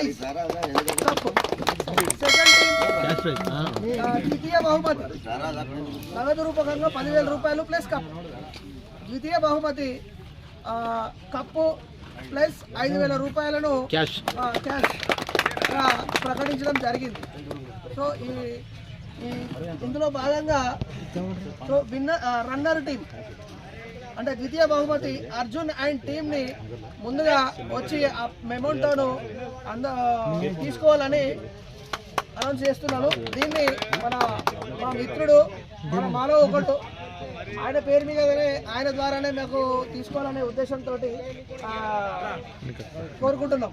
Prize second ఆ, ద్వితీయ బహుమతి. నగదు రూపకంగా పదివేల రూపాయలు ప్లస్ కప్ ద్వితీయ బహుమతి కప్పు ప్లస్ ఐదు వేల రూపాయలను క్యాష్ ప్రకటించడం జరిగింది. సో ఈ ఈ ఇందులో భాగంగా సో విన్నర్ రన్నర్ టీం అంటే ద్వితీయ బహుమతి అర్జున్ అండ్ టీమ్ని ముందుగా వచ్చి ఆ మెమౌంటోను అంద తీసుకోవాలని అనౌన్స్ చేస్తున్నాను. దీన్ని మన మా మిత్రుడు మన మానవ ఒకడు ఆయన పేరు మీదనే ఆయన ద్వారానే మాకు తీసుకోవాలనే ఉద్దేశంతో కోరుకుంటున్నాం.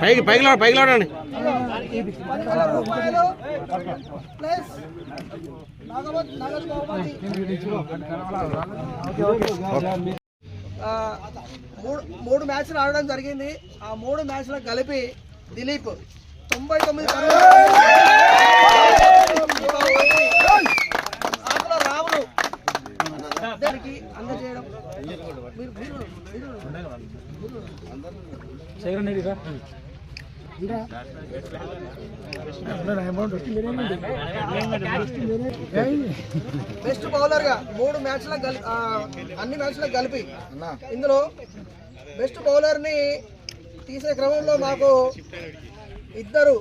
పైకి పైకి పైకి లాడండి పదివేల మూడు మూడు మ్యాచ్లు ఆడడం జరిగింది. ఆ మూడు మ్యాచ్లకు కలిపి దిలీప్ తొంభై తొమ్మిది ఆకుల రాములు అందజేయడం. మీరు బెస్ట్ బౌలర్గా మూడు మ్యాచ్ల అన్ని మ్యాచ్లకు కలిపి ఇందులో బెస్ట్ బౌలర్ని తీసే క్రమంలో మాకు ఇద్దరు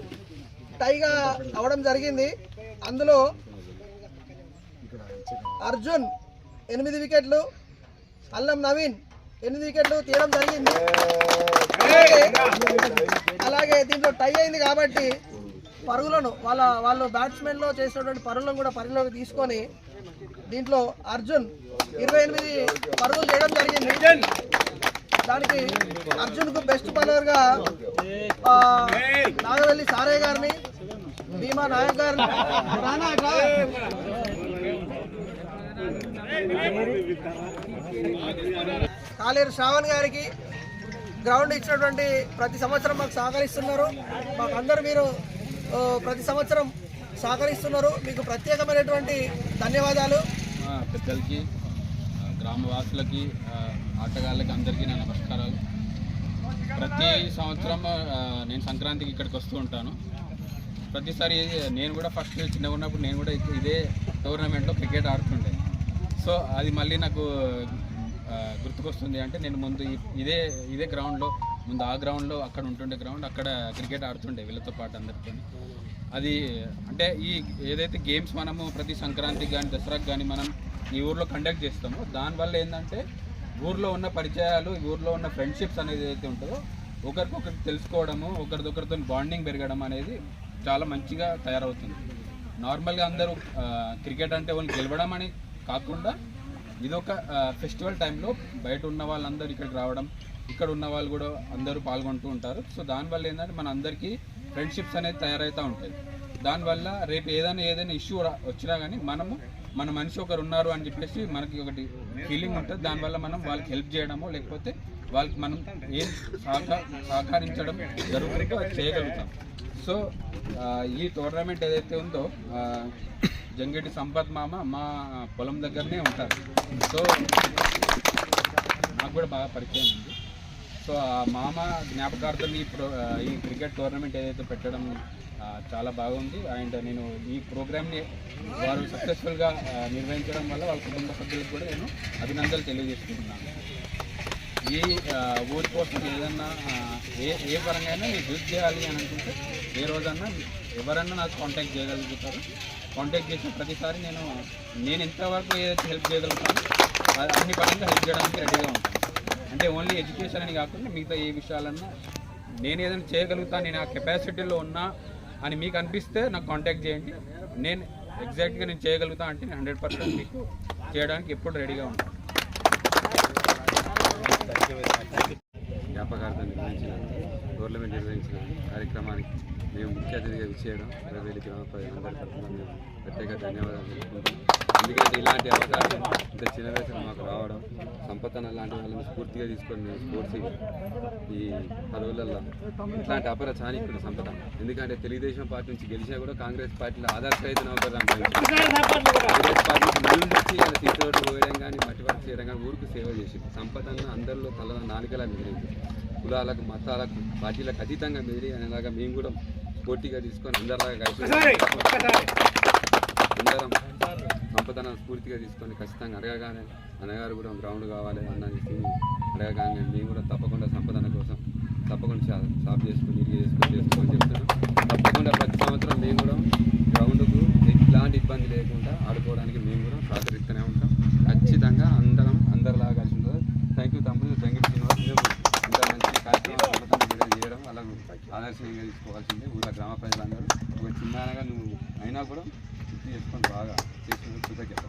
టైగా అవడం జరిగింది. అందులో అర్జున్ ఎనిమిది వికెట్లు అల్లం నవీన్ ఎనిమిది వికెట్లు తీయడం జరిగింది. అలాగే దీంట్లో టై అయింది కాబట్టి పరుగులను వాళ్ళ వాళ్ళు బ్యాట్స్మెన్లో చేసినటువంటి పరుగులను కూడా పరిలోకి తీసుకొని దీంట్లో అర్జున్ ఇరవై ఎనిమిది పరుగులు చేయడం జరిగింది. దానికి అర్జున్కు బెస్ట్ బౌలర్గా ఆ, నాగవెల్లి సారయ్య గారిని భీమా నాయక్ గారిని. రానా. కాలేరు శ్రావణ్ గారికి గ్రౌండ్ ఇచ్చినటువంటి ప్రతి సంవత్సరం మాకు సహకరిస్తున్నారు. మాకు అందరూ మీరు ప్రతి సంవత్సరం సహకరిస్తున్నారు. మీకు ప్రత్యేకమైనటువంటి ధన్యవాదాలు. పెద్దలకి గ్రామవాసులకి ఆటగాళ్ళకి అందరికీ నా నమస్కారాలు. ప్రతి సంవత్సరం నేను సంక్రాంతికి ఇక్కడికి వస్తూ ఉంటాను. ప్రతిసారి నేను కూడా ఫస్ట్ చిన్నగా ఉన్నప్పుడు నేను కూడా ఇదే టోర్నమెంట్లో క్రికెట్ ఆడుతుండే. సో అది మళ్ళీ నాకు గుర్తుకొస్తుంది అంటే నేను ముందు ఇదే ఇదే గ్రౌండ్లో ముందు ఆ గ్రౌండ్లో అక్కడ ఉంటుండే గ్రౌండ్ అక్కడ క్రికెట్ ఆడుతుండే వీళ్ళతో పాటు అందరితో అది అంటే ఈ ఏదైతే గేమ్స్ మనము ప్రతి సంక్రాంతికి కానీ దసరాకి కానీ మనం ఈ ఊర్లో కండక్ట్ చేస్తామో దానివల్ల ఏంటంటే ఊర్లో ఉన్న పరిచయాలు ఈ ఊర్లో ఉన్న ఫ్రెండ్షిప్స్ అనేది ఏదైతే ఉంటుందో ఒకరికొకరు తెలుసుకోవడము ఒకరిదొకరితో బాండింగ్ పెరగడం అనేది చాలా మంచిగా తయారవుతుంది. నార్మల్గా అందరూ క్రికెట్ అంటే వాళ్ళు గెలవడం అని కాకుండా ఇదొక ఫెస్టివల్ టైంలో బయట ఉన్న వాళ్ళందరూ ఇక్కడికి రావడం ఇక్కడ ఉన్న వాళ్ళు కూడా అందరూ పాల్గొంటూ ఉంటారు. సో దానివల్ల ఏంటంటే మన అందరికీ ఫ్రెండ్షిప్స్ అనేది తయారవుతూ ఉంటాయి. దానివల్ల రేపు ఏదైనా ఏదైనా ఇష్యూ వచ్చినా కానీ మనము మన మనిషి ఒకరు ఉన్నారు అని చెప్పేసి మనకి ఒకటి ఫీలింగ్ ఉంటుంది. దానివల్ల మనం వాళ్ళకి హెల్ప్ చేయడమో లేకపోతే వాళ్ళకి మనం ఏం సహక సహకరించడం జరుగుతుందో అది చేయగలుగుతాం. సో ఈ టోర్నమెంట్ ఏదైతే ఉందో జంగేటి సంపత్ మామ మా పొలం దగ్గరనే ఉంటారు. సో నాకు కూడా బాగా పరిచయం ఉంది. సో ఆ మామ జ్ఞాపకార్థం ఈ ప్రో ఈ క్రికెట్ టోర్నమెంట్ ఏదైతే పెట్టడం చాలా బాగుంది. అండ్ నేను ఈ ప్రోగ్రామ్ని వారు సక్సెస్ఫుల్గా నిర్వహించడం వల్ల వాళ్ళ కుటుంబ సభ్యులకు కూడా నేను అభినందనలు తెలియజేసుకుంటున్నాను. ఈ ఊరి కోసం ఏదన్నా ఏ ఏ పరంగా అయినా మీరు యూజ్ చేయాలి అని అనుకుంటే ఏ రోజన్నా ఎవరన్నా నాకు కాంటాక్ట్ చేయగలుగుతారు. కాంటాక్ట్ చేసిన ప్రతిసారి నేను నేను ఎంతవరకు ఏదైతే హెల్ప్ చేయగలుగుతానో అన్ని పరంగా హెల్ప్ చేయడానికి రెడీగా ఉంటాను. అంటే ఓన్లీ ఎడ్యుకేషన్ అని కాకుండా మిగతా ఏ విషయాలన్నా నేను ఏదైనా చేయగలుగుతాను నేను ఆ కెపాసిటీలో ఉన్నా అని మీకు అనిపిస్తే నాకు కాంటాక్ట్ చేయండి. నేను ఎగ్జాక్ట్గా నేను చేయగలుగుతా అంటే నేను హండ్రెడ్ పర్సెంట్ మీకు చేయడానికి ఎప్పుడు రెడీగా ఉంటాను. జ్ఞాపకార్థం నిర్వహించిన గవర్నమెంట్ నిర్వహించిన కార్యక్రమానికి మేము ముఖ్య అతిథిగా విచ్చేయడం ఇరవై గ్రామ ప్రజలందరి తరఫున మేము ప్రత్యేక ధన్యవాదాలు తెలుపుకుంటున్నాం. ఎందుకంటే ఇలాంటి అవకాశం ఇంత చిన్న వయసులో మాకు రావడం సంపతన లాంటి వాళ్ళని స్ఫూర్తిగా తీసుకొని మేము స్పోర్ట్స్ ఈ పదవులలో ఇట్లాంటి అపర చాణిక్యుడు సంపద ఎందుకంటే తెలుగుదేశం పార్టీ నుంచి గెలిచినా కూడా కాంగ్రెస్ పార్టీలో ఆదర్శ నౌకర్ కాంగ్రెస్ పార్టీ వచ్చి ఇలా పోయడం కానీ మట్టి వర్క్ చేయడం కానీ ఊరికి సేవ చేసింది. సంపదను అందరిలో తల నాలుగలా మెదిలింది కులాలకు మతాలకు పార్టీలకు అతీతంగా మెదిలి అనేలాగా మేము కూడా పోటీగా తీసుకొని అందరిలాగా కలిసి అందరం సంపదన స్ఫూర్తిగా తీసుకొని ఖచ్చితంగా అడగగానే అన్నగారు కూడా గ్రౌండ్ కావాలి అన్నది అడగగానే మేము కూడా తప్పకుండా సంపదన కోసం తప్పకుండా షాప్ చేసుకుని ఇల్లు చేసుకొని చెప్తున్నాం. తప్పకుండా ప్రతి సంవత్సరం మేము కూడా గ్రౌండ్కు ఎలాంటి ఇబ్బంది లేకుండా ఆడుకోవడానికి మేము కూడా సహకరిస్తూనే ఉంటాం. ఖచ్చితంగా వాళ్ళకు ఆదర్శంగా తీసుకోవాల్సిందే ఊళ్ళో గ్రామ ప్రజలందరూ. ఒక చిన్నగా నువ్వు అయినా కూడా గుర్తు చేసుకొని బాగా చేసిన కృతజ్ఞత.